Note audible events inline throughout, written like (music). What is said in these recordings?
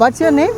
What's your name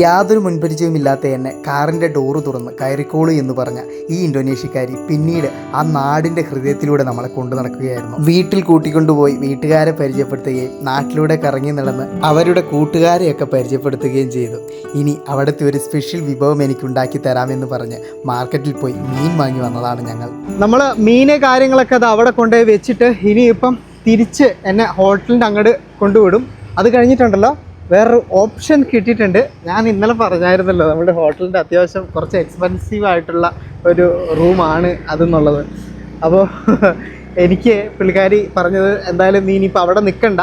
യാതൊരു മുൻപരിചയവുമില്ലാത്ത എന്നെ കാറിന്റെ ഡോറ് തുറന്ന് കയറിക്കോളൂ എന്ന് പറഞ്ഞ ഈ ഇന്തോനേഷ്യക്കാരി പിന്നീട് ആ നാടിന്റെ ഹൃദയത്തിലൂടെ നമ്മളെ കൊണ്ടു നടക്കുകയായിരുന്നു. വീട്ടിൽ കൂട്ടിക്കൊണ്ടുപോയി വീട്ടുകാരെ പരിചയപ്പെടുത്തുകയും നാട്ടിലൂടെ കറങ്ങി നടന്ന് അവരുടെ കൂട്ടുകാരെയൊക്കെ പരിചയപ്പെടുത്തുകയും ചെയ്തു. ഇനി അവിടുത്തെ ഒരു സ്പെഷ്യൽ വിഭവം എനിക്ക് ഉണ്ടാക്കി തരാമെന്ന് പറഞ്ഞ് മാർക്കറ്റിൽ പോയി മീൻ വാങ്ങി വന്നതാണ് ഞങ്ങൾ. നമ്മൾ മീനെ കാര്യങ്ങളൊക്കെ അത് അവിടെ കൊണ്ടുപോയി വെച്ചിട്ട് ഇനിയിപ്പം തിരിച്ച് എന്നെ ഹോട്ടലിന്റെ അങ്ങോട്ട് കൊണ്ടുവിടും. അത് കഴിഞ്ഞിട്ടുണ്ടല്ലോ? വേറൊരു ഓപ്ഷൻ കിട്ടിയിട്ടുണ്ട്. ഞാൻ ഇന്നലെ പറഞ്ഞായിരുന്നല്ലോ നമ്മുടെ ഹോട്ടലിന്റെ അത്യാവശ്യം കുറച്ച് എക്സ്പെൻസീവ് ആയിട്ടുള്ള ഒരു റൂമാണ് അതെന്നുള്ളത്. അപ്പോൾ എനിക്ക് പുള്ളിക്കാരി പറഞ്ഞത് എന്തായാലും നീ ഇനിയിപ്പോൾ അവിടെ നിൽക്കണ്ട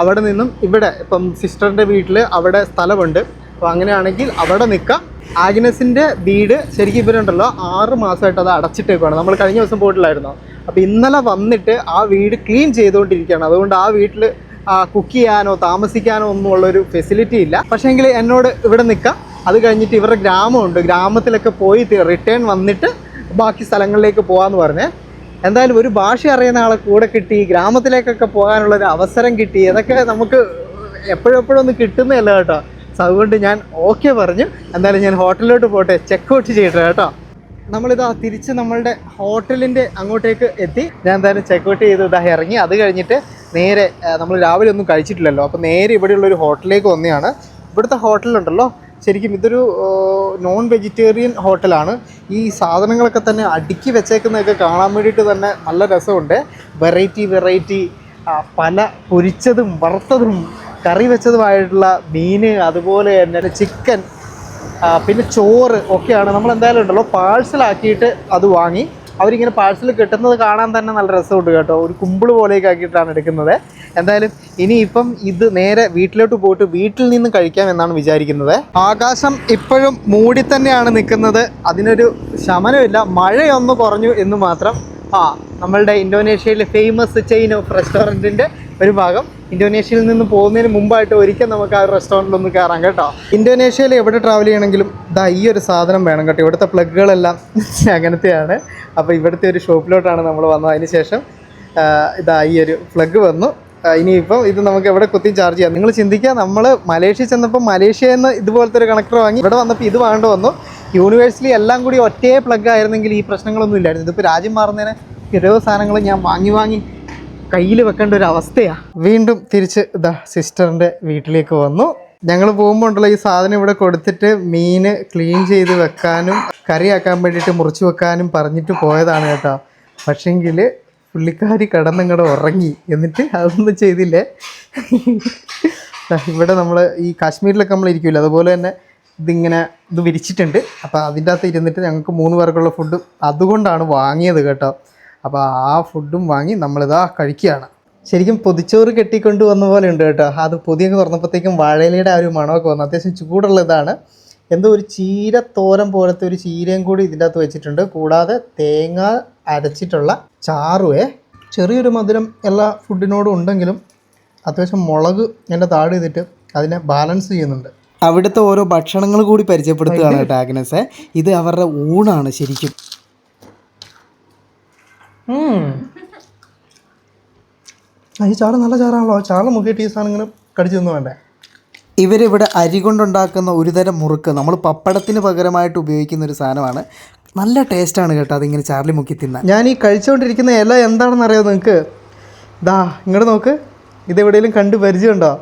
അവിടെ നിന്നും ഇവിടെ ഇപ്പം സിസ്റ്ററിന്റെ വീട്ടിൽ അവിടെ സ്ഥലമുണ്ട്. അപ്പോൾ അങ്ങനെയാണെങ്കിൽ അവിടെ നിൽക്കാം ആഗ്നസിന്റെ വീട് ശരിക്കും ഇവരുണ്ടല്ലോ ആറ് മാസമായിട്ട് അത് അടച്ചിട്ടേക്കുവാണ്. നമ്മൾ കഴിഞ്ഞ ദിവസം പോയിട്ടില്ലായിരുന്നോ അപ്പോൾ ഇന്നലെ വന്നിട്ട് ആ വീട് ക്ലീൻ ചെയ്തുകൊണ്ടിരിക്കുകയാണ്. അതുകൊണ്ട് ആ വീട്ടിൽ കുക്ക് ചെയ്യാനോ താമസിക്കാനോ ഒന്നും ഉള്ളൊരു ഫെസിലിറ്റി ഇല്ല. പക്ഷേങ്കിൽ എന്നോട് ഇവിടെ നിൽക്കാം അത് കഴിഞ്ഞിട്ട് ഇവരുടെ ഗ്രാമമുണ്ട്. ഗ്രാമത്തിലൊക്കെ പോയി റിട്ടേൺ വന്നിട്ട് ബാക്കി സ്ഥലങ്ങളിലേക്ക് പോകാമെന്ന് പറഞ്ഞേ. എന്തായാലും ഒരു ഭാഷ അറിയുന്ന ആളെ കൂടെ കിട്ടി. ഗ്രാമത്തിലേക്കൊക്കെ പോകാനുള്ള ഒരു അവസരം കിട്ടി. അതൊക്കെ നമുക്ക് എപ്പോഴെപ്പോഴൊന്നും എപ്പോഴും കിട്ടുന്നതല്ല കേട്ടോ. അതുകൊണ്ട് ഞാൻ ഓക്കെ പറഞ്ഞു. എന്തായാലും ഞാൻ ഹോട്ടലിലോട്ട് പോട്ടെ. ചെക്ക് ഔട്ട് ചെയ്യട്ടെ കേട്ടോ. നമ്മളിതാ തിരിച്ച് നമ്മളുടെ ഹോട്ടലിന്റെ അങ്ങോട്ടേക്ക് എത്തി. ഞാൻ എന്തായാലും ചെക്ക് ഔട്ട് ചെയ്ത് ഇതാ ഇറങ്ങി. അത് കഴിഞ്ഞിട്ട് നേരെ നമ്മൾ രാവിലെ ഒന്നും കഴിച്ചിട്ടില്ലല്ലോ. അപ്പോൾ നേരെ ഇവിടെയുള്ള ഒരു ഹോട്ടലിലേക്ക് വന്നതാണ് ഇവിടുത്തെ ഹോട്ടലുണ്ടല്ലോ ശരിക്കും ഇതൊരു നോൺ വെജിറ്റേറിയൻ ഹോട്ടലാണ് ഈ സാധനങ്ങളൊക്കെ തന്നെ അടുക്കി വെച്ചേക്കുന്നതൊക്കെ കാണാൻ വേണ്ടിയിട്ട് തന്നെ നല്ല രസമുണ്ട്. വെറൈറ്റി വെറൈറ്റി പല പൊരിച്ചതും വറുത്തതും കറി വെച്ചതുമായിട്ടുള്ള മീന് അതുപോലെ തന്നെ ചിക്കൻ പിന്നെ ചോറ് ഒക്കെയാണ്. നമ്മൾ എന്തായാലും ഉണ്ടല്ലോ പാഴ്സലാക്കിയിട്ട് അത് വാങ്ങി. അവരിങ്ങനെ പാഴ്സൽ കിട്ടുന്നത് കാണാൻ തന്നെ നല്ല രസമുണ്ട് കേട്ടോ. ഒരു കുമ്പിൾ പോലെയൊക്കെ ആക്കിയിട്ടാണ് എടുക്കുന്നത്. എന്തായാലും ഇനിയിപ്പം ഇത് നേരെ വീട്ടിലോട്ട് പോയിട്ട് വീട്ടിൽ നിന്ന് കഴിക്കാം എന്നാണ് വിചാരിക്കുന്നത്. ആകാശം ഇപ്പോഴും മൂടി തന്നെയാണ് നിൽക്കുന്നത്. അതിനൊരു ശമനമില്ല. മഴയൊന്ന് കുറഞ്ഞു എന്ന് മാത്രം. ആ നമ്മളുടെ ഇന്തോനേഷ്യയിലെ ഫേമസ് ചെയിൻ ഓഫ് റെസ്റ്റോറന്റിന്റെ ഒരു ഭാഗം. ഇന്തോനേഷ്യയിൽ നിന്ന് പോകുന്നതിന് മുമ്പായിട്ട് ഒരിക്കൽ നമുക്ക് ആ റെസ്റ്റോറന്റിൽ ഒന്ന് കയറാം കേട്ടോ. ഇന്തോനേഷ്യയിൽ എവിടെ ട്രാവൽ ചെയ്യണമെങ്കിലും ഇതാ ഈ ഒരു സാധനം വേണം കേട്ടോ. ഇവിടുത്തെ പ്ലഗുകളെല്ലാം (laughs) അങ്ങനത്തെയാണ് അപ്പോൾ ഇവിടുത്തെ ഒരു ഷോപ്പിലോട്ടാണ് നമ്മൾ വന്നത്. അതിന് ശേഷം ഇതാ ഈ ഒരു പ്ലഗ് വന്നു. ഇനിയിപ്പം ഇത് നമുക്ക് എവിടെ കുത്തി ചാർജ് ചെയ്യാം. നിങ്ങൾ ചിന്തിക്കുക നമ്മൾ മലേഷ്യ ചെന്നപ്പോൾ മലേഷ്യയിൽ നിന്ന് ഇതുപോലത്തെ ഒരു കണക്ടർ വാങ്ങി ഇവിടെ വന്നപ്പോൾ ഇത് വേണ്ട വന്നു. യൂണിവേഴ്സിലി എല്ലാം കൂടി ഒറ്റേ പ്ലഗ് ആയിരുന്നെങ്കിൽ ഈ പ്രശ്നങ്ങളൊന്നും ഇല്ലായിരുന്നു. ഇതിപ്പോൾ രാജ്യം മാറുന്നതിന് ഓരോ സാധനങ്ങൾ ഞാൻ വാങ്ങി വാങ്ങി കയ്യിൽ വെക്കേണ്ട ഒരു അവസ്ഥയാണ് വീണ്ടും തിരിച്ച് ഇതാ സിസ്റ്ററിന്റെ വീട്ടിലേക്ക് വന്നു. ഞങ്ങൾ പോകുമ്പോൾ ഉണ്ടല്ലോ ഈ സാധനം ഇവിടെ കൊടുത്തിട്ട് മീൻ ക്ലീൻ ചെയ്ത് വെക്കാനും കറിയാക്കാൻ വേണ്ടിയിട്ട് മുറിച്ച് വെക്കാനും പറഞ്ഞിട്ട് പോയതാണ് കേട്ടോ. പക്ഷേങ്കിൽ പുള്ളിക്കാരി കടന്നിങ്ങടെ ഉറങ്ങി. എന്നിട്ട് അതൊന്നും ചെയ്തില്ലേ? ഇവിടെ നമ്മൾ ഈ കാശ്മീരിലൊക്കെ നമ്മൾ ഇരിക്കില്ല അതുപോലെ തന്നെ ഇതിങ്ങനെ ഇത് വിരിച്ചിട്ടുണ്ട്. അപ്പോൾ അതിന്റെ അകത്ത് ഇരുന്നിട്ട് ഞങ്ങൾക്ക് മൂന്ന് പേർക്കുള്ള ഫുഡ് അതുകൊണ്ടാണ് വാങ്ങിയത് കേട്ടോ. അപ്പോൾ ആ ഫുഡും വാങ്ങി നമ്മളിതാ കഴിക്കുകയാണ്. ശരിക്കും പൊതിച്ചോറ് കെട്ടിക്കൊണ്ട് വന്ന പോലെ ഉണ്ട് കേട്ടോ. അത് പൊതിയൊക്കെ തുറന്നപ്പോഴത്തേക്കും വാഴയിലയുടെ ആ ഒരു മണമൊക്കെ വന്നു. അത്യാവശ്യം ചൂടുള്ള ഇതാണ് എന്തോ ഒരു ചീര തോരൻ പോലത്തെ ഒരു ചീരയും കൂടി ഇതിന്റെ അകത്ത് വെച്ചിട്ടുണ്ട്. കൂടാതെ തേങ്ങ അരച്ചിട്ടുള്ള ചാറുവേ. ചെറിയൊരു മധുരം എല്ലാ ഫുഡിനോടും ഉണ്ടെങ്കിലും അത്യാവശ്യം മുളക് എന്റെ താഴെ ചെയ്തിട്ട് അതിനെ ബാലൻസ് ചെയ്യുന്നുണ്ട്. അവിടുത്തെ ഓരോ ഭക്ഷണങ്ങൾ കൂടി പരിചയപ്പെടുത്തുകയാണ് കേട്ടോ ആഗ്നസ് ഇത് അവരുടെ ഊണാണ് ശരിക്കും. ഈ ചാറ് നല്ല ചാറാണല്ലോ. ചാറ് മുക്കിയിട്ട് ഈ സാധനം ഇങ്ങനെ കടിച്ചു തിന്നു വേണ്ടേ? ഇവരിവിടെ അരി കൊണ്ടുണ്ടാക്കുന്ന ഒരുതരം മുറുക്ക്. നമ്മൾ പപ്പടത്തിന് പകരമായിട്ട് ഉപയോഗിക്കുന്ന ഒരു സാധനമാണ്. നല്ല ടേസ്റ്റാണ് കേട്ടോ അതിങ്ങനെ ചാർലി മുക്കി തിന്നാൻ. ഞാൻ ഈ കഴിച്ചുകൊണ്ടിരിക്കുന്ന ഇല എന്താണെന്ന് അറിയാമോ നിങ്ങൾക്ക് ദാ ഇങ്ങോട്ട് നോക്ക്. ഇതെവിടെയെങ്കിലും കണ്ട് പരിചയമുണ്ടോ?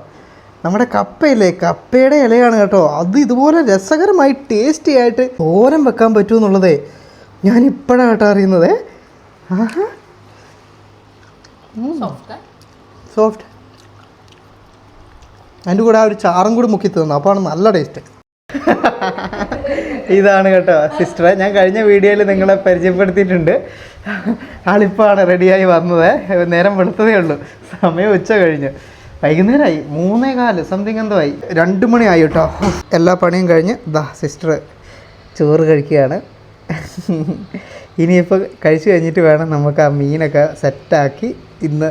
നമ്മുടെ കപ്പയില്ലേ? കപ്പയുടെ ഇലയാണ് കേട്ടോ. അത് ഇതുപോലെ രസകരമായി ടേസ്റ്റി ആയിട്ട് തോരൻ വെക്കാൻ പറ്റുമെന്നുള്ളതേ ഞാൻ ഇപ്പോഴാണ് കേട്ടോ അറിയുന്നത്. സോഫ്റ്റ് അതിന്റെ കൂടെ ആ ഒരു ചാറും കൂടി മുക്കി തന്നു. അപ്പോൾ നല്ല ടേസ്റ്റ് (laughs) ഇതാണ് കേട്ടോ സിസ്റ്ററെ ഞാൻ കഴിഞ്ഞ വീഡിയോയിൽ നിങ്ങളെ പരിചയപ്പെടുത്തിയിട്ടുണ്ട്. ആളിപ്പാണ് റെഡിയായി വന്നത്. നേരം വെളുത്തതേ ഉള്ളൂ. സമയം ഉച്ച കഴിഞ്ഞ്. വൈകുന്നേരമായി. മൂന്നേ കാൽ സംതിങ് എന്തോ ആയി. രണ്ട് മണിയായി കേട്ടോ. എല്ലാ പണിയും കഴിഞ്ഞ് ദാ സിസ്റ്റർ ചോറ് കഴിക്കുകയാണ്. ഇനിയിപ്പോൾ കഴിച്ചു കഴിഞ്ഞിട്ട് വേണം നമുക്ക് ആ മീനൊക്കെ സെറ്റാക്കി ഇന്ന്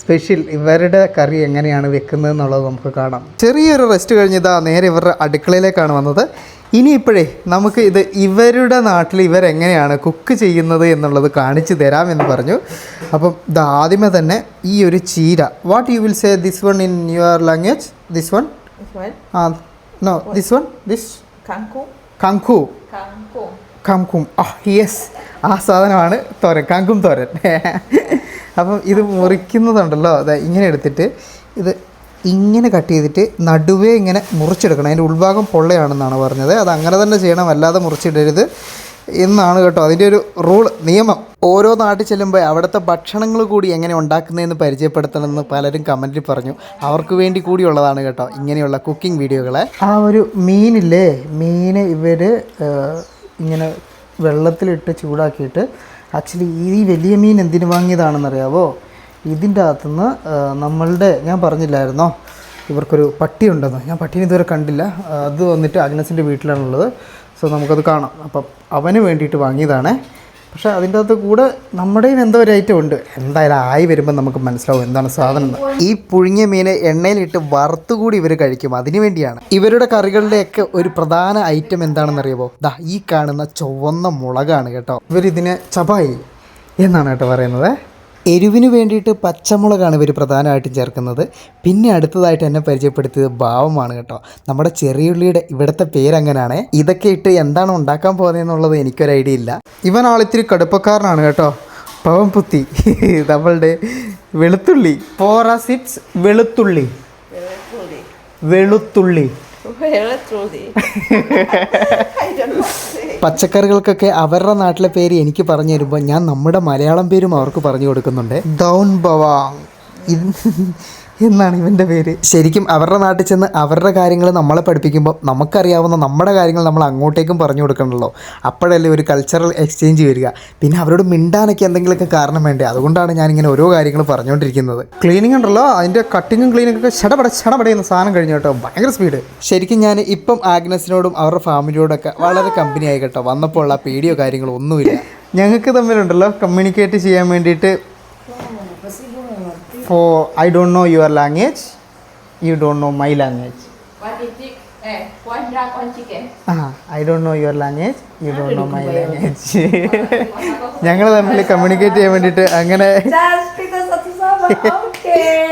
സ്പെഷ്യൽ ഇവരുടെ കറി എങ്ങനെയാണ് വെക്കുന്നത് എന്നുള്ളത് നമുക്ക് കാണാം. ചെറിയൊരു റെസ്റ്റ് കഴിഞ്ഞിതാ നേരെ ഇവരുടെ അടുക്കളയിലേക്കാണ് വന്നത്. ഇനിയിപ്പോഴേ നമുക്ക് ഇത് ഇവരുടെ നാട്ടിൽ ഇവരെങ്ങനെയാണ് കുക്ക് ചെയ്യുന്നത് എന്നുള്ളത് കാണിച്ചു തരാമെന്ന് പറഞ്ഞു. അപ്പം ഇത് ആദ്യമേ തന്നെ ഈ ഒരു ചീര. What you will say this one in your language this one This one, ആ നോ ദിസ് വൺ ദിസ് കാങ്കു കങ്കു കങ്കും ആ യെസ് ആ സാധനമാണ് തോരൻ കാങ്കും തോരൻ. അപ്പം ഇത് മുറിക്കുന്നതുണ്ടല്ലോ അതെ ഇങ്ങനെ എടുത്തിട്ട് ഇത് ഇങ്ങനെ കട്ട് ചെയ്തിട്ട് നടുവേ ഇങ്ങനെ മുറിച്ചെടുക്കണം. അതിന്റെ ഉൾഭാഗം പൊള്ളയാണെന്നാണ് പറഞ്ഞത്. അത് അങ്ങനെ തന്നെ ചെയ്യണം അല്ലാതെ മുറിച്ചിടരുത് എന്നാണ് കേട്ടോ അതിന്റെ ഒരു റൂൾ നിയമം. ഓരോ നാട്ടിൽ ചെല്ലുമ്പോൾ അവിടുത്തെ ഭക്ഷണങ്ങൾ കൂടി എങ്ങനെ ഉണ്ടാക്കുന്നതെന്ന് പരിചയപ്പെടുത്തണമെന്ന് പലരും കമന്റിൽ പറഞ്ഞു. അവർക്ക് വേണ്ടി കൂടിയുള്ളതാണ് കേട്ടോ ഇങ്ങനെയുള്ള കുക്കിംഗ് വീഡിയോകളെ. ആ ഒരു മീനില്ലേ? മീൻ ഇവർ ഇങ്ങനെ വെള്ളത്തിലിട്ട് ചൂടാക്കിയിട്ട് ആക്ച്വലി ഈ വലിയ മീൻ എന്തിനു വാങ്ങിയതാണെന്നറിയാവോ? ഇതിന്റെ അകത്തുനിന്ന് നമ്മളുടെ ഞാൻ പറഞ്ഞില്ലായിരുന്നോ? ഇവർക്കൊരു പട്ടി ഉണ്ടെന്ന്. ഞാൻ പട്ടീനെ ഇതുവരെ കണ്ടില്ല. അത് വന്നിട്ട് അഗ്നസിന്റെ വീട്ടിലാണുള്ളത്. സോ നമുക്കത് കാണാം. അപ്പം അവന് വേണ്ടിയിട്ട് വാങ്ങിയതാണ്. പക്ഷേ അതിന്റെ അകത്ത് കൂടെ നമ്മുടെയും എന്തോ ഒരു ഐറ്റം ഉണ്ട്. എന്തായാലും ആയി വരുമ്പോൾ നമുക്ക് മനസ്സിലാവും എന്താണ് സാധനം ഈ പുഴുങ്ങിയ മീനെ എണ്ണയിലിട്ട് വറുത്തുകൂടി ഇവർ കഴിക്കും. അതിനു വേണ്ടിയാണ്. ഇവരുടെ കറികളുടെയൊക്കെ ഒരു പ്രധാന ഐറ്റം എന്താണെന്ന് അറിയുമോ ദാ ഈ കാണുന്ന ചുവന്ന മുളകാണ് കേട്ടോ. ഇവരിതിനെ ചപായി എന്നാണ് കേട്ടോ പറയുന്നത്. എരിവിന് വേണ്ടിയിട്ട് പച്ചമുളകാണ് ഇവർ പ്രധാനമായിട്ടും ചേർക്കുന്നത്. പിന്നെ അടുത്തതായിട്ട് എന്നെ പരിചയപ്പെടുത്തിയത് ഭാവമാണ് കേട്ടോ. നമ്മുടെ ചെറിയുള്ളിയുടെ ഇവിടുത്തെ പേരങ്ങനാണ്? ഇതൊക്കെ ഇട്ട് എന്താണ് ഉണ്ടാക്കാൻ പോകുന്നതെന്നുള്ളത് എനിക്കൊരു ഐഡിയ ഇല്ല. ഇവൻ ആളിത്തിരി കടുപ്പക്കാരനാണ് കേട്ടോ. പവം പുത്തി. (laughs) നമ്മളുടെ വെളുത്തുള്ളി. പോറാസിറ്റ്സ് വെളുത്തുള്ളി. വെളുത്തുള്ളി. വെളുത്തുള്ളി. (laughs) പച്ചക്കറികൾക്കൊക്കെ അവരുടെ നാട്ടിലെ പേര് എനിക്ക് പറഞ്ഞു തരുമ്പോൾ ഞാൻ നമ്മുടെ മലയാളം പേരും അവർക്ക് പറഞ്ഞു കൊടുക്കുന്നുണ്ട്. ഡൗൺ ബവാങ് ഇത് എന്നാണ് ഇവന്റെ പേര്. ശരിക്കും അവരുടെ നാട്ടിൽ ചെന്ന് അവരുടെ കാര്യങ്ങൾ നമ്മളെ പഠിപ്പിക്കുമ്പോൾ നമുക്കറിയാവുന്ന നമ്മുടെ കാര്യങ്ങൾ നമ്മൾ അങ്ങോട്ടേക്കും പറഞ്ഞു കൊടുക്കണമല്ലോ അപ്പോഴല്ലേ ഒരു കൾച്ചറൽ എക്സ്ചേഞ്ച് വരിക. പിന്നെ അവരോട് മിണ്ടാനൊക്കെ എന്തെങ്കിലുമൊക്കെ കാരണം വേണ്ടേ? അതുകൊണ്ടാണ് ഞാനിങ്ങനെ ഓരോ കാര്യങ്ങൾ പറഞ്ഞുകൊണ്ടിരിക്കുന്നത്. ക്ലീനിങ് ഉണ്ടല്ലോ. അതിന്റെ കട്ടിങ്ങും ക്ലീനിങ്ങും ഒക്കെ ഷടപട ചടപടയുന്ന സാധനം കഴിഞ്ഞു കേട്ടോ. ഭയങ്കര സ്പീഡ് ശരിക്കും ഞാൻ ഇപ്പം ആഗ്നസിനോടും അവരുടെ ഫാമിലിയോടൊക്കെ വളരെ കമ്പനിയായി കേട്ടോ. വന്നപ്പോൾ ഉള്ള പേടിയോ കാര്യങ്ങളോ ഒന്നുമില്ല. ഞങ്ങൾക്ക് തമ്മിലുണ്ടല്ലോ കമ്മ്യൂണിക്കേറ്റ് ചെയ്യാൻ വേണ്ടിയിട്ട് for I don't know your language you don't know my language One chick, eh, one duck, one chicken. ആ I don't know your language you don't know my language ഞങ്ങൾ തമ്മിൽ കമ്മ്യൂണിക്കേറ്റ് ചെയ്യാൻ വേണ്ടിയിട്ട് അങ്ങനെ.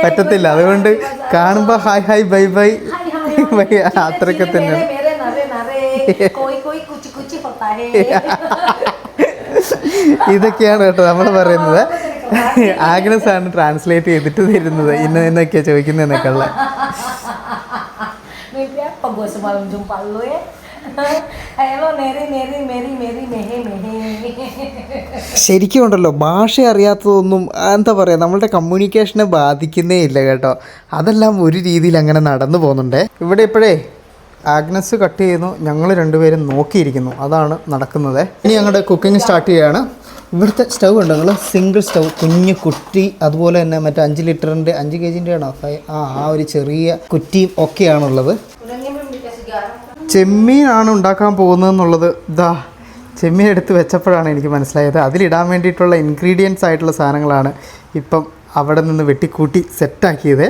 പറ്റത്തില്ല. അതുകൊണ്ട് കാണുമ്പോൾ hi hi bye bye. Bye അത്രയൊക്കെ തന്നെ. (laughs) (laughs) ഇതൊക്കെയാണ് കേട്ടോ നമ്മൾ പറയുന്നത്. (laughs) ആഗ്നസ് ആണ് ട്രാൻസ്ലേറ്റ് ചെയ്തിട്ട് തരുന്നത് ഇന്ന എന്നൊക്കെയാ mehe mehe. ശരിക്കും ഉണ്ടല്ലോ ഭാഷ അറിയാത്തതൊന്നും എന്താ പറയുക നമ്മളുടെ കമ്മ്യൂണിക്കേഷനെ ബാധിക്കുന്നേ ഇല്ല കേട്ടോ. അതെല്ലാം ഒരു രീതിയിൽ അങ്ങനെ നടന്നു പോകുന്നുണ്ട്. ഇവിടെ ഇപ്പോഴേ ആഗ്നസ് കട്ട് ചെയ്യുന്നു. ഞങ്ങൾ രണ്ടുപേരും നോക്കിയിരിക്കുന്നു. അതാണ് നടക്കുന്നത്. ഇനി ഞങ്ങളുടെ കുക്കിംഗ് സ്റ്റാർട്ട് ചെയ്യുകയാണ് ഇവിടുത്തെ സ്റ്റൗ ഉണ്ടോ? നിങ്ങൾ സിംഗിൾ സ്റ്റൗ കുഞ്ഞു കുട്ടി അതുപോലെ തന്നെ മറ്റേ അഞ്ച് ലിറ്ററിന്റെ അഞ്ച് കെ ജിന്റെ ആണോ? ആ ആ ഒരു ചെറിയ കുറ്റിയും ഒക്കെയാണുള്ളത്. ചെമ്മീനാണ് ഉണ്ടാക്കാൻ പോകുന്നതെന്നുള്ളത് ഇതാ ചെമ്മീൻ എടുത്ത് വെച്ചപ്പോഴാണ് എനിക്ക് മനസ്സിലായത്. അതിലിടാൻ വേണ്ടിയിട്ടുള്ള ഇൻഗ്രീഡിയൻസ് ആയിട്ടുള്ള സാധനങ്ങളാണ് ഇപ്പം അവിടെ നിന്ന് വെട്ടിക്കൂട്ടി സെറ്റാക്കിയത്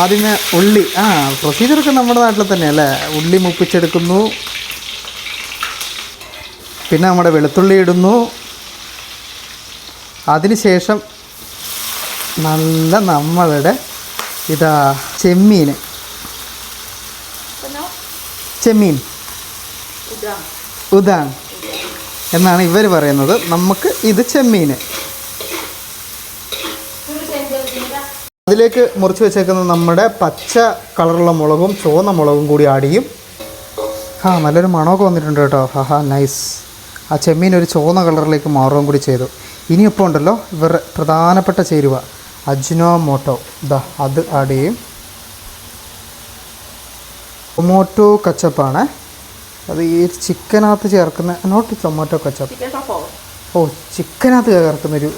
ആദ്യമേ ഉള്ളി ആ പ്രൊസീജിയറൊക്കെ നമ്മുടെ നാട്ടിൽ തന്നെ അല്ലേ? ഉള്ളി മുപ്പിച്ചെടുക്കുന്നു. പിന്നെ നമ്മുടെ വെളുത്തുള്ളി ഇടുന്നു. അതിനുശേഷം നല്ല നമ്മളുടെ ഇതാ ചെമ്മീൻ? ചെമ്മീൻ. ഉദാൻ എന്നാണ് ഇവർ പറയുന്നത്. നമുക്ക് ഇത് ചെമ്മീൻ. അതിലേക്ക് മുറിച്ച് വെച്ചേക്കുന്ന നമ്മുടെ പച്ച കളറുള്ള മുളകും ചുവന്ന മുളകും കൂടി ആഡ് ചെയ്യും. ആ നല്ലൊരു മണമൊക്കെ വന്നിട്ടുണ്ട് കേട്ടോ. ഹാ നൈസ് ആ ചെമ്മീൻ ഒരു ചുവന്ന കളറിലേക്ക് മാറുകയും കൂടി ചെയ്തു. ഇനിയിപ്പോൾ ഉണ്ടല്ലോ ഇവരുടെ പ്രധാനപ്പെട്ട ചേരുവ. അജിനോമോട്ടോ ഇതാ അത് ആഡ് ചെയ്യും. ടൊമാറ്റോ കച്ചപ്പാണ് അത് ഈ ചിക്കനകത്ത് ചേർക്കുന്ന നോട്ട് ടൊമാറ്റോ കച്ചപ്പ്. ഓ? ചിക്കനകത്ത് ചേർക്കുന്നൊരു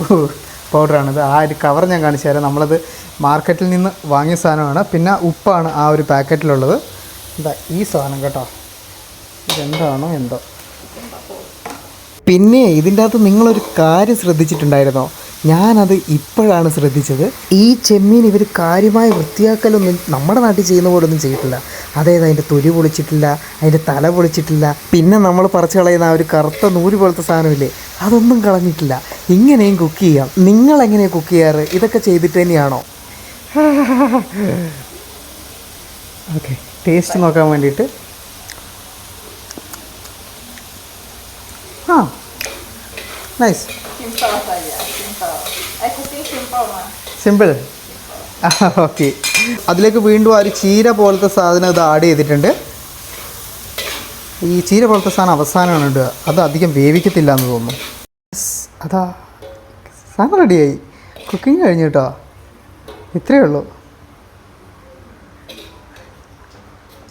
പൗഡറാണിത് ആ ഒരു കവർ ഞാൻ കാണിച്ചു തരാം. നമ്മളത് മാർക്കറ്റിൽ നിന്ന് വാങ്ങിയ സാധനമാണ്. പിന്നെ ഉപ്പാണ് ആ ഒരു പാക്കറ്റിലുള്ളത് എന്താ ഈ സാധനം കേട്ടോ. ഇതെന്താണോ എന്തോ. പിന്നെ ഇതിന്റെ അകത്ത് നിങ്ങളൊരു കാര്യം ശ്രദ്ധിച്ചിട്ടുണ്ടായിരുന്നോ? ഞാനത് ഇപ്പോഴാണ് ശ്രദ്ധിച്ചത്. ഈ ചെമ്മീൻ ഇവർ കാര്യമായ വൃത്തിയാക്കലൊന്നും നമ്മുടെ നാട്ടിൽ ചെയ്യുന്ന പോലെ ഒന്നും ചെയ്തിട്ടില്ല. അതായത് അതിന്റെ തൊലി പൊളിച്ചിട്ടില്ല അതിന്റെ തല പൊളിച്ചിട്ടില്ല പിന്നെ നമ്മൾ പറിച്ചു കളയുന്ന ആ ഒരു കറുത്ത നൂൽ പോലത്തെ സാധനമില്ലേ അതൊന്നും കളഞ്ഞിട്ടില്ല. ഇങ്ങനെയും കുക്ക് ചെയ്യാം. നിങ്ങൾ എങ്ങനെയാണ് കുക്ക് ചെയ്യാറ്? ഇതൊക്കെ ചെയ്തിട്ട് തന്നെയാണോ? ഓക്കെ ടേസ്റ്റ് നോക്കാൻ വേണ്ടിയിട്ട്. ആ നൈസ് സിമ്പിൾ ഓക്കെ അതിലേക്ക് വീണ്ടും ആ ഒരു ചീര പോലത്തെ സാധനം ഇത് ആഡ് ചെയ്തിട്ടുണ്ട്. ഈ ചീര പോലത്തെ സാധനം അവസാനമാണ് ഇടുക. അത് അധികം വേവിക്കത്തില്ല എന്ന് തോന്നുന്നു. അതാ. സാധനം റെഡിയായി കുക്കിംഗ് കഴിഞ്ഞു കേട്ടോ ഇത്രയേ ഉള്ളൂ.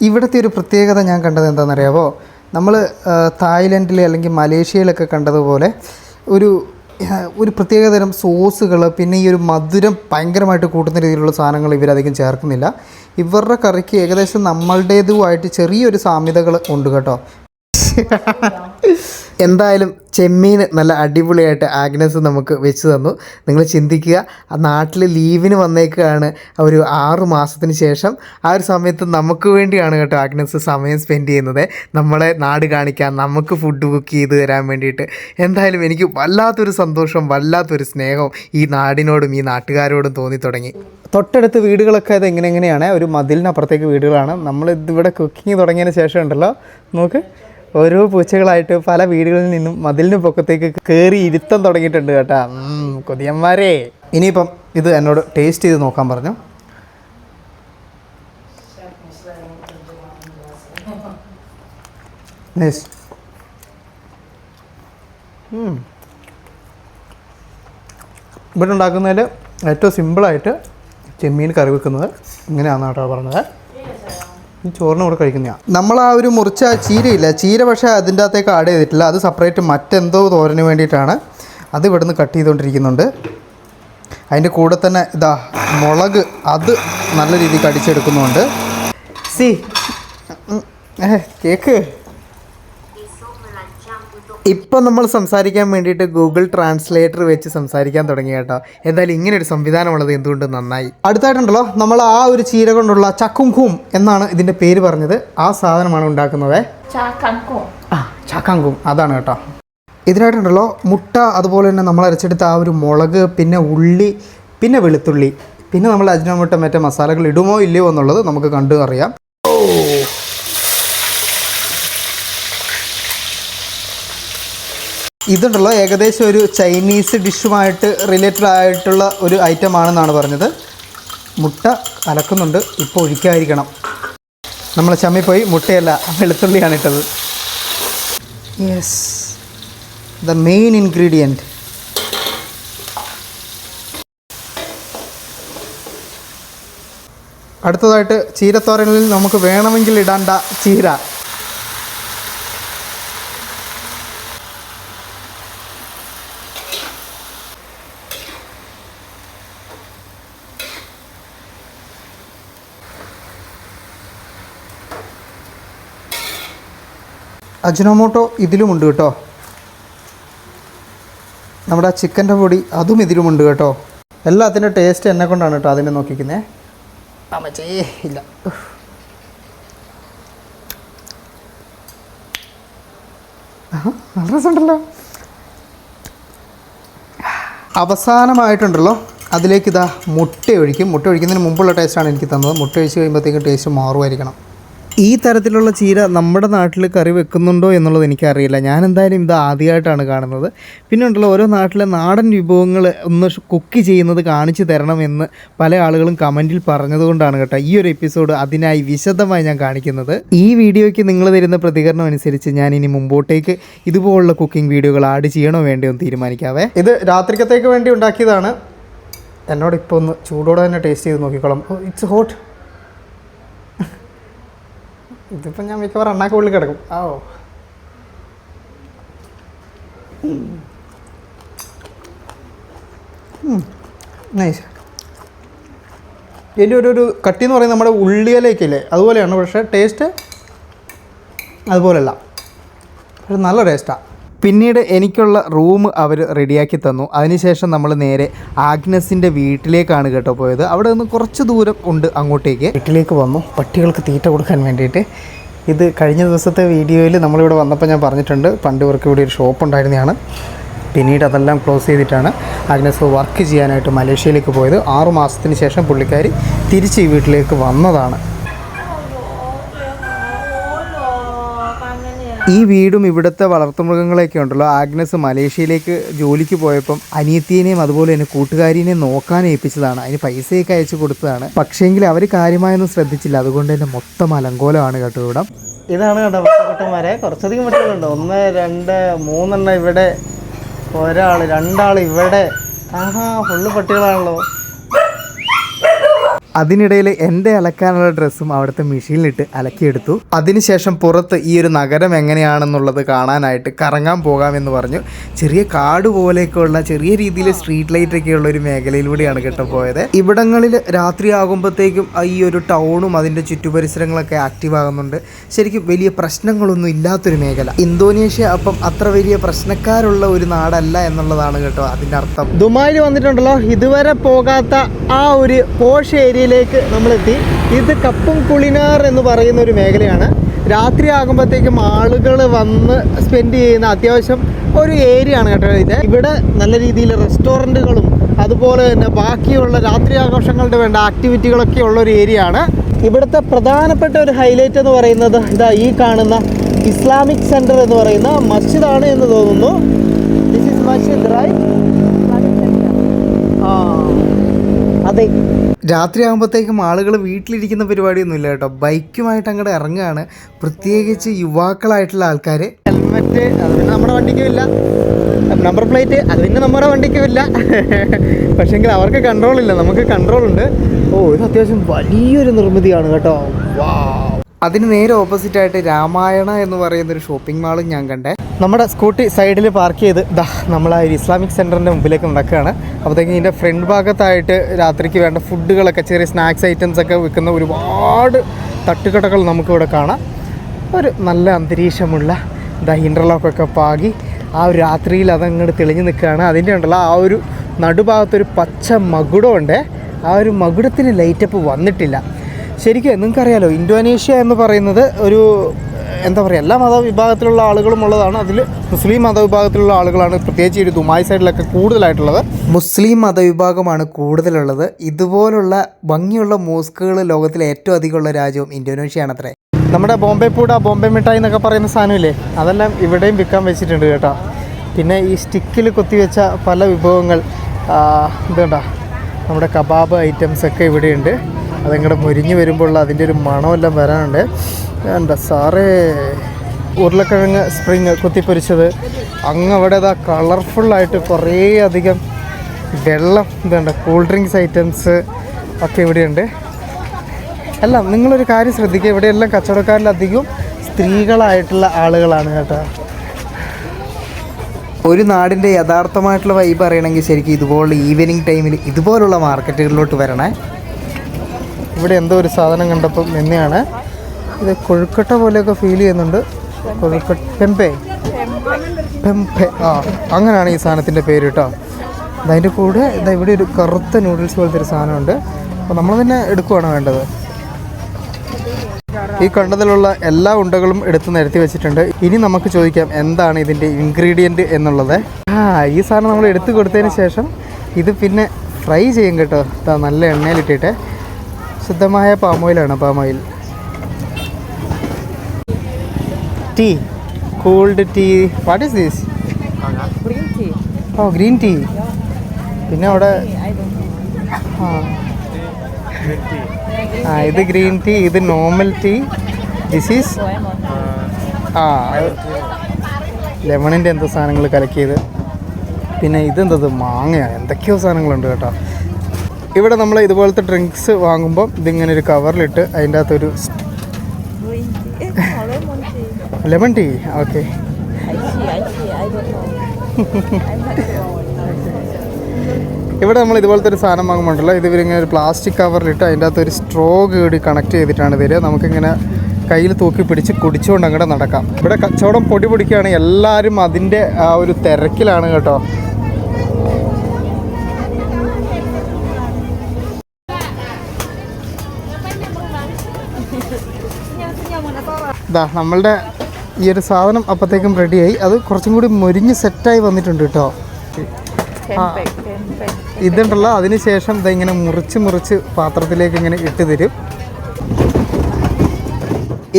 ഇവിടുത്തെ ഒരു പ്രത്യേകത ഞാൻ കണ്ടത് എന്താണെന്നറിയാമോ നമ്മൾ തായ്ലൻഡിൽ അല്ലെങ്കിൽ മലേഷ്യയിലൊക്കെ കണ്ടതുപോലെ ഒരു ഒരു പ്രത്യേകതരം സോസുകൾ പിന്നെ ഈ ഒരു മധുരം ഭയങ്കരമായിട്ട് കൂട്ടുന്ന രീതിയിലുള്ള സാധനങ്ങൾ ഇവരധികം ചേർക്കുന്നില്ല. ഇവരുടെ കറിക്ക് ഏകദേശം നമ്മളുടേതുമായിട്ട് ചെറിയൊരു സാമ്യതകൾ ഉണ്ട് കേട്ടോ. (laughs) എന്തായാലും ചെമ്മീൻ നല്ല അടിപൊളിയായിട്ട് ആഗ്നസ് നമുക്ക് വെച്ച് തന്നു. നിങ്ങൾ ചിന്തിക്കുക ആ നാട്ടിൽ ലീവിന് വന്നേക്കുകയാണ് ഒരു ആറു മാസത്തിന് ശേഷം. ആ ഒരു സമയത്ത് നമുക്ക് വേണ്ടിയാണ് കേട്ടോ ആഗ്നസ് സമയം സ്പെൻഡ് ചെയ്യുന്നത്. നമ്മളെ നാട് കാണിക്കാൻ നമുക്ക് ഫുഡ് കുക്ക് ചെയ്ത് തരാൻ വേണ്ടിയിട്ട്. എന്തായാലും എനിക്ക് വല്ലാത്തൊരു സന്തോഷം വല്ലാത്തൊരു സ്നേഹം ഈ നാടിനോടും ഈ നാട്ടുകാരോടും തോന്നി തുടങ്ങി. തൊട്ടടുത്ത് വീടുകളൊക്കെ അത് എങ്ങനെ എങ്ങനെയാണ് ഒരു മതിലിനപ്പുറത്തേക്ക് വീടുകളാണ്. നമ്മൾ ഇതിവിടെ കുക്കിംഗ് തുടങ്ങിയതിന് ശേഷം ഉണ്ടല്ലോ. നോക്ക്. ഓരോ പൂച്ചകളായിട്ട് പല വീടുകളിൽ നിന്നും മതിലിന് പൊക്കത്തേക്ക് കയറി ഇരുത്തം തുടങ്ങിയിട്ടുണ്ട് കേട്ടാ. കൊതിയന്മാരെ. ഇനിയിപ്പം ഇത് എന്നോട് ടേസ്റ്റ് ചെയ്ത് നോക്കാൻ പറഞ്ഞു. ഇവിടെ ഉണ്ടാക്കുന്നതിൽ ഏറ്റവും സിമ്പിളായിട്ട് ചെമ്മീൻ കറി വെക്കുന്നത് ഇങ്ങനെയാണെന്ന് കേട്ടോ പറഞ്ഞത്. ഈ ചോറിന് കൂടെ കഴിക്കുന്നതാണ് നമ്മൾ ആ ഒരു മുറിച്ച ചീരയില്ല ചീര പക്ഷേ അതിന്റെ അകത്തേക്ക് ആഡ് ചെയ്തിട്ടില്ല. അത് സെപ്പറേറ്റ് മറ്റെന്തോ തോരന് വേണ്ടിയിട്ടാണ്. അത് ഇവിടുന്ന് കട്ട് ചെയ്തുകൊണ്ടിരിക്കുന്നുണ്ട് അതിന്റെ കൂടെ തന്നെ ഇതാ മുളക് അത് നല്ല രീതിക്ക് അടിച്ചെടുക്കുന്നുണ്ട്. സി കേക്ക്. ഇപ്പം നമ്മൾ സംസാരിക്കാൻ വേണ്ടിയിട്ട് ഗൂഗിൾ ട്രാൻസ്ലേറ്റർ വെച്ച് സംസാരിക്കാൻ തുടങ്ങി കേട്ടോ. എന്തായാലും ഇങ്ങനെ ഒരു സംവിധാനമുള്ളത് എന്തുകൊണ്ട് നന്നായി? അടുത്തായിട്ടുണ്ടല്ലോ നമ്മൾ ആ ഒരു ചീര കൊണ്ടുള്ള ചക്കുംഖും എന്നാണ് ഇതിന്റെ പേര് പറഞ്ഞത്. ആ സാധനമാണ് ഉണ്ടാക്കുന്നത്. ആ ചക്കാങ്കും അതാണ് കേട്ടോ. ഇതിനായിട്ടുണ്ടല്ലോ മുട്ട അതുപോലെ തന്നെ നമ്മൾ അരച്ചെടുത്ത ആ ഒരു മുളക് പിന്നെ ഉള്ളി പിന്നെ വെളുത്തുള്ളി. പിന്നെ നമ്മൾ അജിനോമുട്ട മറ്റേ മസാലകൾ ഇടുമോ ഇല്ലയോ എന്നുള്ളത് നമുക്ക് കണ്ടു അറിയാം. ഇതുണ്ടല്ലോ ഏകദേശം ഒരു ചൈനീസ് ഡിഷുമായിട്ട് റിലേറ്റഡ് ആയിട്ടുള്ള ഒരു ഐറ്റം ആണെന്നാണ് പറഞ്ഞത്. മുട്ട അലക്കുന്നുണ്ട് ഇപ്പോൾ ഒഴിക്കാതിരിക്കണം. നമ്മൾ ചമ്മി പോയി മുട്ടയല്ല വെളുത്തുള്ളിയാണ് ഇട്ടത്. യെസ് ദ മെയിൻ ഇൻഗ്രീഡിയന്റ് അടുത്തതായിട്ട് ചീരത്തോരനിൽ നമുക്ക് വേണമെങ്കിൽ ഇടേണ്ട ചീര. അജിനോമോട്ടോ ഇതിലുമുണ്ട് കേട്ടോ. നമ്മുടെ ചിക്കന്റെ പൊടി അതും ഇതിലുമുണ്ട് കേട്ടോ. എല്ലാത്തിന്റെ ടേസ്റ്റ് എന്നെ കൊണ്ടാണ് കേട്ടോ അതിനെ നോക്കിക്കുന്നേ. അമ്മച്ചേ ഇല്ല. നല്ല രസമുണ്ടല്ലോ. അവസാനമായിട്ടുണ്ടല്ലോ. അതിലേക്ക് ഇതാ മുട്ട ഒഴിക്കും. മുട്ട ഒഴിക്കുന്നതിന് മുമ്പുള്ള ടേസ്റ്റാണ് എനിക്ക് തന്നത്. മുട്ട ഒഴിച്ച് കഴിയുമ്പോഴത്തേക്കും ടേസ്റ്റ് മാറുമായിരിക്കണം. ഈ തരത്തിലുള്ള ചീര നമ്മുടെ നാട്ടിൽ കറി വെക്കുന്നുണ്ടോ എന്നുള്ളത് എനിക്കറിയില്ല. ഞാൻ എന്തായാലും ഇത് ആദ്യമായിട്ടാണ് കാണുന്നത്. പിന്നെ ഉണ്ടല്ലോ ഓരോ നാട്ടിലെ നാടൻ വിഭവങ്ങൾ ഒന്ന് കുക്ക് ചെയ്യുന്നത് കാണിച്ചു തരണമെന്ന് പല ആളുകളും കമന്റിൽ പറഞ്ഞതുകൊണ്ടാണ് കേട്ടോ ഈ ഒരു എപ്പിസോഡ് അതിനായി വിശദമായി ഞാൻ കാണിക്കുന്നത്. ഈ വീഡിയോയ്ക്ക് നിങ്ങൾ തരുന്ന പ്രതികരണം അനുസരിച്ച് ഞാൻ ഇനി മുമ്പോട്ടേക്ക് ഇതുപോലുള്ള കുക്കിംഗ് വീഡിയോകൾ ആഡ് ചെയ്യണോ വേണ്ടോ എന്ന് തീരുമാനിക്കാവേ. ഇത് രാത്രിക്കത്തേക്ക് വേണ്ടി ഉണ്ടാക്കിയതാണ്. എന്നോട് ഇപ്പോൾ ഒന്ന് ചൂടോടെ തന്നെ ടേസ്റ്റ് ചെയ്ത് നോക്കിക്കോളാം. ഇറ്റ്സ് ഹോട്ട് ഇതിപ്പോൾ ഞാൻ മിക്കവാറും അണ്ണാക്ക് ഉള്ളിൽ കിടക്കും ഓ. ഇതിന്റെ ഒരു ഒരു കട്ടി എന്ന് പറയുന്നത് നമ്മുടെ ഉള്ളിയിലേക്കില്ലേ? അതുപോലെയാണ് പക്ഷേ ടേസ്റ്റ് അതുപോലെയല്ല. പക്ഷെ നല്ല ടേസ്റ്റാണ് പിന്നീട് എനിക്കുള്ള റൂം അവർ റെഡിയാക്കി തന്നു. അതിനുശേഷം നമ്മൾ നേരെ ആഗ്നസിന്റെ വീട്ടിലേക്കാണ് കേട്ടോ പോയത്. അവിടെ നിന്ന് കുറച്ച് ദൂരം ഉണ്ട് അങ്ങോട്ടേക്ക്. വീട്ടിലേക്ക് വന്നു. പട്ടികൾക്ക് തീറ്റ കൊടുക്കാൻ വേണ്ടിയിട്ട്. ഇത് കഴിഞ്ഞ ദിവസത്തെ വീഡിയോയിൽ നമ്മളിവിടെ വന്നപ്പോൾ ഞാൻ പറഞ്ഞിട്ടുണ്ട്. പണ്ട് ഇവർക്ക് ഇവിടെ ഒരു ഷോപ്പ് ഉണ്ടായിരുന്നതാണ്. പിന്നീട് അതെല്ലാം ക്ലോസ് ചെയ്തിട്ടാണ് അഗ്നസ് വർക്ക് ചെയ്യാനായിട്ട് മലേഷ്യയിലേക്ക് പോയത്. ആറു മാസത്തിന് ശേഷം പുള്ളിക്കാരി തിരിച്ച് ഈ വീട്ടിലേക്ക് വന്നതാണ്. ഈ വീടും ഇവിടുത്തെ വളർത്തുമൃഗങ്ങളെയൊക്കെ ഉണ്ടല്ലോ. ആഗ്നസ് മലേഷ്യയിലേക്ക് ജോലിക്ക് പോയപ്പം അനിയത്തിനെയും അതുപോലെ തന്നെ കൂട്ടുകാരിനെയും നോക്കാൻ ഏൽപ്പിച്ചതാണ്. അതിന് പൈസയൊക്കെ അയച്ചു കൊടുത്തതാണ്. പക്ഷേങ്കിൽ അവർ കാര്യമായൊന്നും ശ്രദ്ധിച്ചില്ല. അതുകൊണ്ട് തന്നെ മൊത്തം അലങ്കോലമാണ് കേട്ടോ ഇവിടെ. ഇതാണ് കേട്ടോ പച്ചക്കുട്ടന്മാരെ കുറച്ചധികം പട്ടികളുണ്ട് ഒന്ന് രണ്ട് മൂന്നെണ്ണം ഇവിടെ ഒരാൾ രണ്ടാൾ ഇവിടെ. ആഹാ ഫുള്ള് പട്ടികളാണല്ലോ. അതിനിടയിൽ എന്റെ അലക്കാനുള്ള ഡ്രസ്സും അവിടുത്തെ മെഷീനിലിട്ട് അലക്കിയെടുത്തു. അതിനുശേഷം പുറത്ത് ഈ ഒരു നഗരം എങ്ങനെയാണെന്നുള്ളത് കാണാനായിട്ട് കറങ്ങാൻ പോകാമെന്ന് പറഞ്ഞു. ചെറിയ കാട് പോലെയൊക്കെയുള്ള ചെറിയ രീതിയിൽ സ്ട്രീറ്റ് ലൈറ്റ് ഉള്ള ഒരു മേഖലയിലൂടെയാണ് കേട്ടോ പോയത്. ഇവിടങ്ങളിൽ രാത്രി ആകുമ്പോഴത്തേക്കും ഈ ഒരു ടൗണും അതിന്റെ ചുറ്റുപരിസരങ്ങളൊക്കെ ആക്റ്റീവ് ആകുന്നുണ്ട്. ശരിക്കും വലിയ പ്രശ്നങ്ങളൊന്നും ഇല്ലാത്തൊരു മേഖല. ഇന്തോനേഷ്യ അപ്പം അത്ര വലിയ പ്രശ്നക്കാരുള്ള ഒരു നാടല്ല എന്നുള്ളതാണ് കേട്ടോ അതിന്റെ അർത്ഥം. ദുബായിൽ വന്നിട്ടുണ്ടല്ലോ ഇതുവരെ പോകാത്ത ആ ഒരു പോഷ് ഏരിയയിലേക്ക് നമ്മളെത്തി. ഇത് കപ്പും കുളിനാർ എന്ന് പറയുന്ന ഒരു മേഖലയാണ്. രാത്രി ആകുമ്പോഴത്തേക്കും ആളുകൾ വന്ന് സ്പെൻഡ് ചെയ്യുന്ന അത്യാവശ്യം ഒരു ഏരിയ ആണ് കേട്ടോ ഇത്. ഇവിടെ നല്ല രീതിയിൽ റെസ്റ്റോറന്റുകളും അതുപോലെ തന്നെ ബാക്കിയുള്ള രാത്രി ആഘോഷങ്ങളുടെ വേണ്ട ആക്ടിവിറ്റികളൊക്കെ ഉള്ള ഒരു ഏരിയ ആണ്. ഇവിടുത്തെ പ്രധാനപ്പെട്ട ഒരു ഹൈലൈറ്റ് എന്ന് പറയുന്നത് ഇതാ ഈ കാണുന്ന ഇസ്ലാമിക് സെന്റർ എന്ന് പറയുന്ന മസ്ജിദാണ് എന്ന് തോന്നുന്നു. ദിസ് ഇസ് മസ്ജിദ് റൈറ്റ് ആ അതെ. രാത്രി ആകുമ്പോഴത്തേക്കും ആളുകൾ വീട്ടിലിരിക്കുന്ന പരിപാടിയൊന്നും ഇല്ല കേട്ടോ. ബൈക്കുമായിട്ട് അങ്ങോട്ട് ഇറങ്ങുകയാണ്. പ്രത്യേകിച്ച് യുവാക്കളായിട്ടുള്ള ആൾക്കാർ ഹെൽമെറ്റ് അത് പിന്നെ നമ്മുടെ വണ്ടിക്കും ഇല്ല നമ്പർ പ്ലേറ്റ് അത് പിന്നെ നമ്മുടെ വണ്ടിക്കും ഇല്ല പക്ഷേങ്കിൽ അവർക്ക് കൺട്രോൾ ഇല്ല നമുക്ക് കൺട്രോൾ ഉണ്ട് ഓ ഇത് അത്യാവശ്യം വലിയൊരു നിർമ്മിതിയാണ് കേട്ടോ. വാ. അതിന് നേരെ ഓപ്പോസിറ്റ് ആയിട്ട് രാമായണ എന്ന് പറയുന്ന ഒരു ഷോപ്പിംഗ് മാളും ഞാൻ കണ്ടേ. നമ്മുടെ സ്കൂട്ടി സൈഡിൽ പാർക്ക് ചെയ്ത് ദാ നമ്മൾ ആ ഒരു ഇസ്ലാമിക് സെന്ററിന്റെ മുമ്പിലേക്ക് നടക്കുകയാണ്. അപ്പോഴത്തേക്കും ഇതിന്റെ ഫ്രണ്ട് ഭാഗത്തായിട്ട് രാത്രിക്ക് വേണ്ട ഫുഡുകളൊക്കെ ചെറിയ സ്നാക്സ് ഐറ്റംസ് ഒക്കെ വിൽക്കുന്ന ഒരുപാട് തട്ടുകടകൾ നമുക്കിവിടെ കാണാം. ഒരു നല്ല അന്തരീക്ഷമുള്ള ദ ഇന്റർലോക്കൊക്കെ പാകി ആ ഒരു രാത്രിയിൽ അതങ്ങോട്ട് തെളിഞ്ഞു നിൽക്കുകയാണ്. അതിന്റെ ഉണ്ടല്ലോ ആ ഒരു നടുഭാഗത്തൊരു പച്ച മകുടമുണ്ട്. ആ ഒരു മകുടത്തിന് ലൈറ്റപ്പ് വന്നിട്ടില്ല. ശരിക്കും നിങ്ങൾക്കറിയാലോ ഇൻഡോനേഷ്യ എന്ന് പറയുന്നത് ഒരു എന്താ പറയുക എല്ലാ മതവിഭാഗത്തിലുള്ള ആളുകളും ഉള്ളതാണ്. അതിൽ മുസ്ലിം മതവിഭാഗത്തിലുള്ള ആളുകളാണ് പ്രത്യേകിച്ച് ഒരു ദുബായ് സൈഡിലൊക്കെ കൂടുതലായിട്ടുള്ളത്. മുസ്ലിം മതവിഭാഗമാണ് കൂടുതലുള്ളത്. ഇതുപോലുള്ള ഭംഗിയുള്ള മോസ്കുകൾ ലോകത്തിലെ ഏറ്റവും അധികമുള്ള രാജ്യവും ഇന്തോനേഷ്യയാണ് അത്രേ നമ്മുടെ ബോംബെ പൂട ബോംബെ മിഠായി എന്നൊക്കെ പറയുന്ന സാധനമില്ലേ? അതെല്ലാം ഇവിടെയും വിൽക്കാൻ വെച്ചിട്ടുണ്ട് കേട്ടോ. പിന്നെ ഈ സ്റ്റിക്കിൽ കൊത്തിവെച്ച പല വിഭവങ്ങൾ ഇതുണ്ടാ? നമ്മുടെ കബാബ് ഐറ്റംസ് ഒക്കെ ഇവിടെയുണ്ട്. അതങ്ങോട്ട് മുരിഞ്ഞ് വരുമ്പോൾ അതിന്റെ ഒരു മണമെല്ലാം വരാനുണ്ട്. എന്താ സാറേ ഉരുളക്കിഴങ്ങ് സ്പ്രിങ് കുത്തിപ്പൊരിച്ചത്. അങ്ങ് അവിടെ ഇതാ കളർഫുള്ളായിട്ട് കുറേ അധികം വെള്ളം ഇതുണ്ട്. കൂൾ ഡ്രിങ്ക്സ് ഐറ്റംസ് ഒക്കെ ഇവിടെയുണ്ട്. അല്ല നിങ്ങളൊരു കാര്യം ശ്രദ്ധിക്കുക. ഇവിടെയെല്ലാം കച്ചവടക്കാരിലധികം സ്ത്രീകളായിട്ടുള്ള ആളുകളാണ് കേട്ടോ. ഒരു നാടിന്റെ യഥാർത്ഥമായിട്ടുള്ള വൈബ് അറിയണമെങ്കിൽ ശരിക്കും ഇതുപോലുള്ള ഈവനിങ് ടൈമിൽ ഇതുപോലുള്ള മാർക്കറ്റുകളിലോട്ട് വരണേ. ഇവിടെ എന്തോ ഒരു സാധനം കണ്ടപ്പം നിന്നെയാണ്. ഇത് കൊഴുക്കട്ട പോലെയൊക്കെ ഫീൽ ചെയ്യുന്നുണ്ട്. കൊഴുക്കട്ട പെമ്പെ. പെമ്പെ. ആ അങ്ങനെയാണ് ഈ സാധനത്തിന്റെ പേര് കേട്ടോ. അതിന്റെ കൂടെ ഇതാ ഇവിടെ ഒരു കറുത്ത നൂഡിൽസ് പോലത്തെ ഒരു സാധനമുണ്ട്. അപ്പോൾ നമ്മൾ തന്നെ എടുക്കുവാണ് വേണ്ടത്. ഈ കണ്ടതിലുള്ള എല്ലാ ഉണ്ടകളും എടുത്ത് നിരത്തി വെച്ചിട്ടുണ്ട്. ഇനി നമുക്ക് ചോദിക്കാം എന്താണ് ഇതിന്റെ ഇൻഗ്രീഡിയന്റ് എന്നുള്ളത്. ആ ഈ സാധനം നമ്മൾ എടുത്തു കൊടുത്തതിന് ശേഷം ഇത് പിന്നെ ഫ്രൈ ചെയ്യും കേട്ടോ. നല്ല എണ്ണയിലിട്ടിട്ട്. ശുദ്ധമായ പാം ഓയിലാണ് palm oil tea cooled tea what is these. Oh green tea പിന്നെ അവിടെ ആ. ആ ഇത് ഗ്രീൻ ടീ ഇത് normal tea this is ah ലെമണിന്റെ എന്തോ സാധനങ്ങൾ കലക്കിയത്. പിന്നെ ഇതെന്തത് മാങ്ങയാണ് എന്തൊക്കെയോ സാധനങ്ങളുണ്ട് കേട്ടോ. ഇവിടെ നമ്മൾ ഇതുപോലത്തെ ഡ്രിങ്ക്സ് വാങ്ങുമ്പോൾ ഇതിങ്ങനെ ഒരു കവറിലിട്ട് അതിന്റെ അകത്തൊരു. Lemon tea okay. ഇവിടെ നമ്മൾ ഇതുപോലത്തെ ഒരു സാധനം വാങ്ങുമ്പോണ്ടല്ലോ ഇത് ഇവരിങ്ങനെ ഒരു പ്ലാസ്റ്റിക് കവറിലിട്ട് അതിന്റെ അകത്ത് ഒരു സ്ട്രോ കൂടി കണക്ട് ചെയ്തിട്ടാണ് തരിക നമുക്കിങ്ങനെ കയ്യിൽ തൂക്കി പിടിച്ച് കുടിച്ചുകൊണ്ട് അങ്ങോട്ട് നടക്കാം. ഇവിടെ കച്ചവടം പൊടി പൊടിക്കുകയാണ്. എല്ലാവരും അതിന്റെ ആ ഒരു തിരക്കിലാണ് കേട്ടോ. ഇതാ നമ്മളുടെ ഈ ഒരു സാധനം അപ്പോഴത്തേക്കും റെഡിയായി അത് കുറച്ചും കൂടി മൊരിഞ്ഞ് സെറ്റായി വന്നിട്ടുണ്ട് കേട്ടോ. ഇതുണ്ടല്ലോ. അതിന് ശേഷം ഇതെങ്ങനെ മുറിച്ച് മുറിച്ച് പാത്രത്തിലേക്ക് ഇങ്ങനെ ഇട്ട് തരും.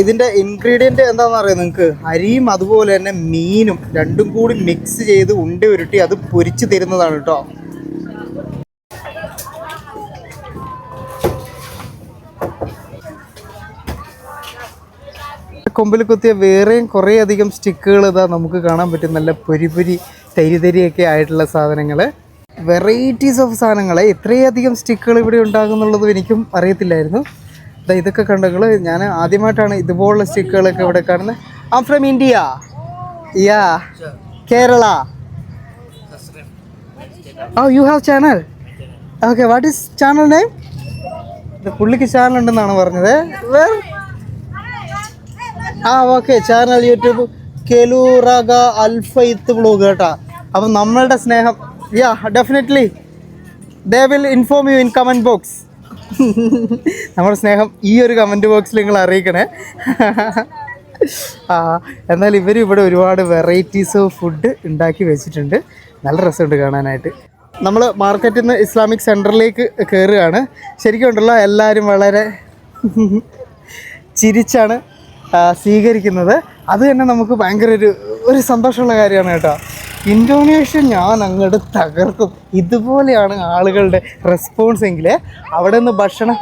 ഇതിന്റെ ഇൻഗ്രീഡിയന്റ് എന്താണെന്ന് അറിയാം നിങ്ങൾക്ക് അരിയും അതുപോലെ തന്നെ മീനും രണ്ടും കൂടി മിക്സ് ചെയ്ത് ഉണ്ടി ഉരുട്ടി അത് പൊരിച്ച് തരുന്നതാണ് കേട്ടോ. കൊമ്പിൽ കുത്തിയ വേറെയും കുറേ അധികം സ്റ്റിക്കുകൾ ഇതാ നമുക്ക് കാണാൻ പറ്റും. നല്ല പൊരി പൊരി തരി തരിയൊക്കെ ആയിട്ടുള്ള സാധനങ്ങൾ വെറൈറ്റീസ് ഓഫ് സാധനങ്ങൾ ഇത്രയധികം സ്റ്റിക്കുകൾ ഇവിടെ ഉണ്ടാകുന്നുള്ളത് എനിക്കും അറിയത്തില്ലായിരുന്നു. ദാ ഇതൊക്കെ കണ്ടുകൾ ഞാൻ ആദ്യമായിട്ടാണ് ഇതുപോലുള്ള സ്റ്റിക്കുകളൊക്കെ ഇവിടെ കാണുന്നത്. ആ from India yeah Kerala oh you have channel okay what is channel name പുള്ളിക്ക് ചാനൽ ഉണ്ടെന്നാണ് പറഞ്ഞത്. Where ah okay channel YouTube കെലൂറക അൽഫൈത്ത് ബ്ലോഗ് കേട്ടാ. അപ്പം നമ്മളുടെ സ്നേഹം yeah definitely they will inform you in comment box നമ്മുടെ സ്നേഹം ഈ ഒരു കമന്റ് ബോക്സിൽ നിങ്ങൾ അറിയിക്കണേ. (laughs) ആ എന്നാൽ ഇവർ ഇവിടെ ഒരുപാട് വെറൈറ്റീസ് ഓഫ് ഫുഡ് ഉണ്ടാക്കി വെച്ചിട്ടുണ്ട്. നല്ല രസമുണ്ട് കാണാനായിട്ട്. നമ്മൾ മാർക്കറ്റിൽ നിന്ന് ഇസ്ലാമിക് സെന്ററിലേക്ക് കയറുകയാണ് ശരിക്കും ഉണ്ടല്ലോ എല്ലാവരും വളരെ (laughs) ചിരിച്ചാണ് സ്വീകരിക്കുന്നത്. അത് തന്നെ നമുക്ക് ഭയങ്കര ഒരു ഒരു സന്തോഷമുള്ള കാര്യമാണ് കേട്ടോ. ഇന്തോനേഷ്യ ഞാൻ അങ്ങോട്ട് തകർക്കും. ഇതുപോലെയാണ് ആളുകളുടെ റെസ്പോൺസ് എങ്കിൽ അവിടെ നിന്ന് ഭക്ഷണം.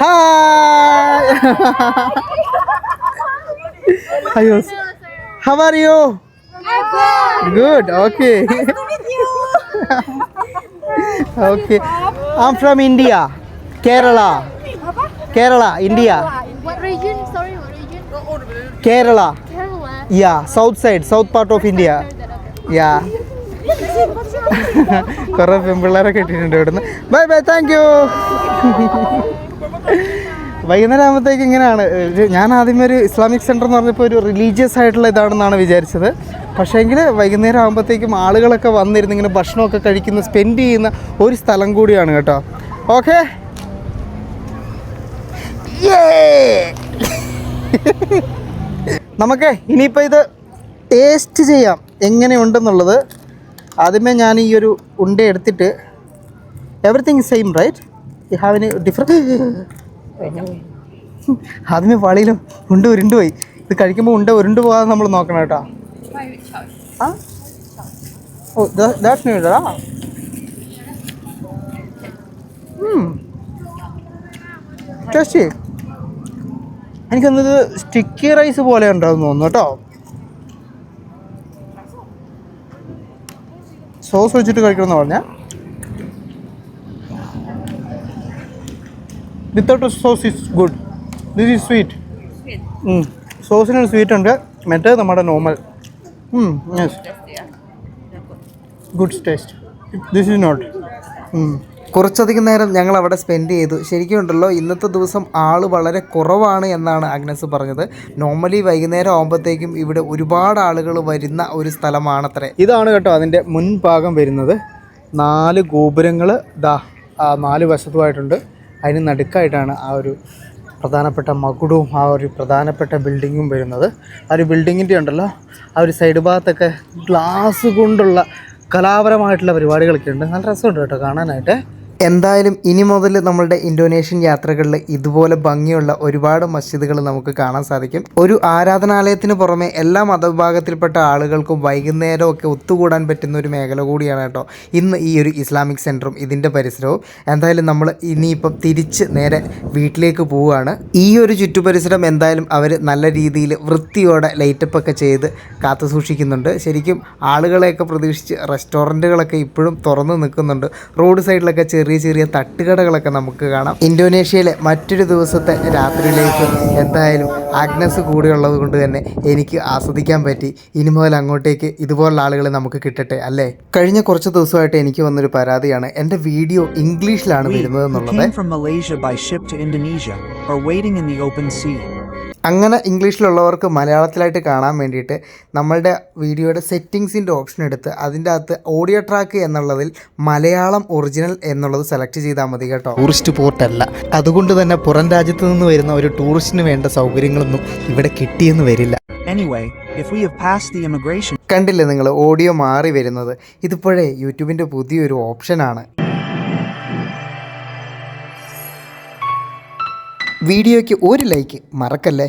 ഹായ് (laughs) അയ്യോ. How are you good okay okay I from India Kerala Kerala India Kerala. Yeah south side south part of India yeah. കുറെ പെൺപിള്ളേരൊക്കെ ഇട്ടിട്ടുണ്ട് ഇവിടുന്ന്. ബൈ ബൈ താങ്ക് യു വൈകുന്നേരം ആകുമ്പോഴത്തേക്ക് ഇങ്ങനെയാണ് ഞാൻ ആദ്യമേ ഒരു ഇസ്ലാമിക് സെന്റർ എന്ന് പറഞ്ഞപ്പോൾ ഒരു റിലീജിയസ് ആയിട്ടുള്ള ഇതാണെന്നാണ് വിചാരിച്ചത്. പക്ഷേങ്കിൽ വൈകുന്നേരം ആകുമ്പോഴത്തേക്കും ആളുകളൊക്കെ വന്നിരുന്ന് ഇങ്ങനെ ഭക്ഷണമൊക്കെ കഴിക്കുന്ന സ്പെൻഡ് ചെയ്യുന്ന ഒരു സ്ഥലം കൂടിയാണ് കേട്ടോ. ഓക്കെ നമുക്ക് ഇനിയിപ്പോൾ ഇത് ടേസ്റ്റ് ചെയ്യാം. എങ്ങനെയുണ്ടെന്നുള്ളത് ആദ്യമേ ഞാൻ ഈ ഒരു ഉണ്ട എടുത്തിട്ട് everything same right you have any different ആദ്യമേ വളിയിലും ഉണ്ട ഉരുണ്ട് പോയി. ഇത് കഴിക്കുമ്പോൾ ഉണ്ട ഉരുണ്ട് പോകാതെ നമ്മൾ നോക്കണം കേട്ടോ. ആ? ഓ ദാറ്റ്സ് ന്യൂഡാ ടേസ്റ്റ് എനിക്കൊന്നത് സ്റ്റിക്കി റൈസ് പോലെ ഉണ്ടാവും തോന്നുന്നു കേട്ടോ. സോസ് വെച്ചിട്ട് കഴിക്കണമെന്ന് പറഞ്ഞ. Without sauce is good this is sweet സോസിന് sweet ഉണ്ട്. മറ്റേ നമ്മുടെ normal yes good taste this is not കുറച്ചധികം നേരം ഞങ്ങൾ അവിടെ സ്പെൻഡ് ചെയ്തു. ശരിക്കും ഉണ്ടല്ലോ ഇന്നത്തെ ദിവസം ആൾ വളരെ കുറവാണ് എന്നാണ് അഗ്നസ് പറഞ്ഞത്. നോർമലി വൈകുന്നേരം ആകുമ്പോഴത്തേക്കും ഇവിടെ ഒരുപാട് ആളുകൾ വരുന്ന ഒരു സ്ഥലമാണത്രേ. ഇതാണ് കേട്ടോ അതിന്റെ മുൻഭാഗം വരുന്നത്. നാല് ഗോപുരങ്ങൾ ദാ നാല് വശത്തുമായിട്ടുണ്ട്. അതിന് നടുക്കായിട്ടാണ് ആ ഒരു പ്രധാനപ്പെട്ട മകുടവും ആ ഒരു പ്രധാനപ്പെട്ട ബിൽഡിങ്ങും വരുന്നത്. ആ ഒരു ബിൽഡിങ്ങിന്റെ ഉണ്ടല്ലോ ആ ഒരു സൈഡ് ഭാഗത്തൊക്കെ ഗ്ലാസ് കൊണ്ടുള്ള കലാപരമായിട്ടുള്ള പരിപാടികളൊക്കെ ഉണ്ട്. നല്ല രസമുണ്ട് കേട്ടോ കാണാനായിട്ട്. എന്തായാലും ഇനി മുതൽ നമ്മളുടെ ഇന്തോനേഷ്യൻ യാത്രകളിൽ ഇതുപോലെ ഭംഗിയുള്ള ഒരുപാട് മസ്ജിദുകൾ നമുക്ക് കാണാൻ സാധിക്കും. ഒരു ആരാധനാലയത്തിന് പുറമെ എല്ലാ മതവിഭാഗത്തിൽപ്പെട്ട ആളുകൾക്കും വൈകുന്നേരം ഒക്കെ ഒത്തുകൂടാൻ പറ്റുന്ന ഒരു മേഖല കൂടിയാണ് കേട്ടോ. ഇന്ന് ഈ ഒരു ഇസ്ലാമിക് സെന്ററും ഇതിന്റെ പരിസരവും. എന്തായാലും നമ്മൾ ഇനിയിപ്പം തിരിച്ച് നേരെ വീട്ടിലേക്ക് പോവുകയാണ്. ഈ ഒരു ചുറ്റുപരിസരം എന്തായാലും അവർ നല്ല രീതിയിൽ വൃത്തിയോടെ ലൈറ്റപ്പ് ഒക്കെ ചെയ്ത് കാത്തു സൂക്ഷിക്കുന്നുണ്ട്. ശരിക്കും ആളുകളെയൊക്കെ പ്രതീക്ഷിച്ച് റെസ്റ്റോറന്റുകളൊക്കെ ഇപ്പോഴും തുറന്നു നിൽക്കുന്നുണ്ട്. റോഡ് സൈഡിലൊക്കെ ചെറിയ ചെറിയ ചെറിയ തട്ടുകടകളൊക്കെ നമുക്ക് കാണാം. ഇന്തോനേഷ്യയിലെ മറ്റൊരു ദിവസത്തെ രാത്രിയിലേക്ക് എന്തായാലും ആഗ്നസ് കൂടെയുള്ളത് കൊണ്ട് തന്നെ എനിക്ക് ആസ്വദിക്കാൻ പറ്റി. ഇനി മുതൽ അങ്ങോട്ടേക്ക് ഇതുപോലുള്ള ആളുകളെ നമുക്ക് കിട്ടട്ടെ അല്ലേ? കഴിഞ്ഞ കുറച്ച് ദിവസമായിട്ട് എനിക്ക് വന്നൊരു പരാതിയാണ്. എന്റെ വീഡിയോ ഇംഗ്ലീഷിലാണ് വരുന്നത് എന്നുള്ളത് അങ്ങനെ ഇംഗ്ലീഷിലുള്ളവർക്ക് മലയാളത്തിലായിട്ട് കാണാൻ വേണ്ടിയിട്ട് നമ്മളുടെ വീഡിയോയുടെ സെറ്റിങ്സിന്റെ ഓപ്ഷൻ എടുത്ത് അതിന്റെ അകത്ത് ഓഡിയോ ട്രാക്ക് എന്നുള്ളതിൽ മലയാളം ഒറിജിനൽ എന്നുള്ളത് സെലക്ട് ചെയ്താൽ മതി കേട്ടോ. ടൂറിസ്റ്റ് പോർട്ടല്ല അതുകൊണ്ട് തന്നെ പുറം രാജ്യത്ത് നിന്ന് വരുന്ന ഒരു ടൂറിസ്റ്റിന് വേണ്ട സൗകര്യങ്ങളൊന്നും ഇവിടെ കിട്ടിയെന്ന് വരില്ല. Anyway, if we have passed the immigration കണ്ടില്ലേ നിങ്ങൾ ഓഡിയോ മാറി വരുന്നത്? ഇതിപ്പോഴേ യൂട്യൂബിന്റെ പുതിയൊരു ഓപ്ഷനാണ്. വീഡിയോയ്ക്ക് ഒരു ലൈക്ക് മറക്കല്ലേ?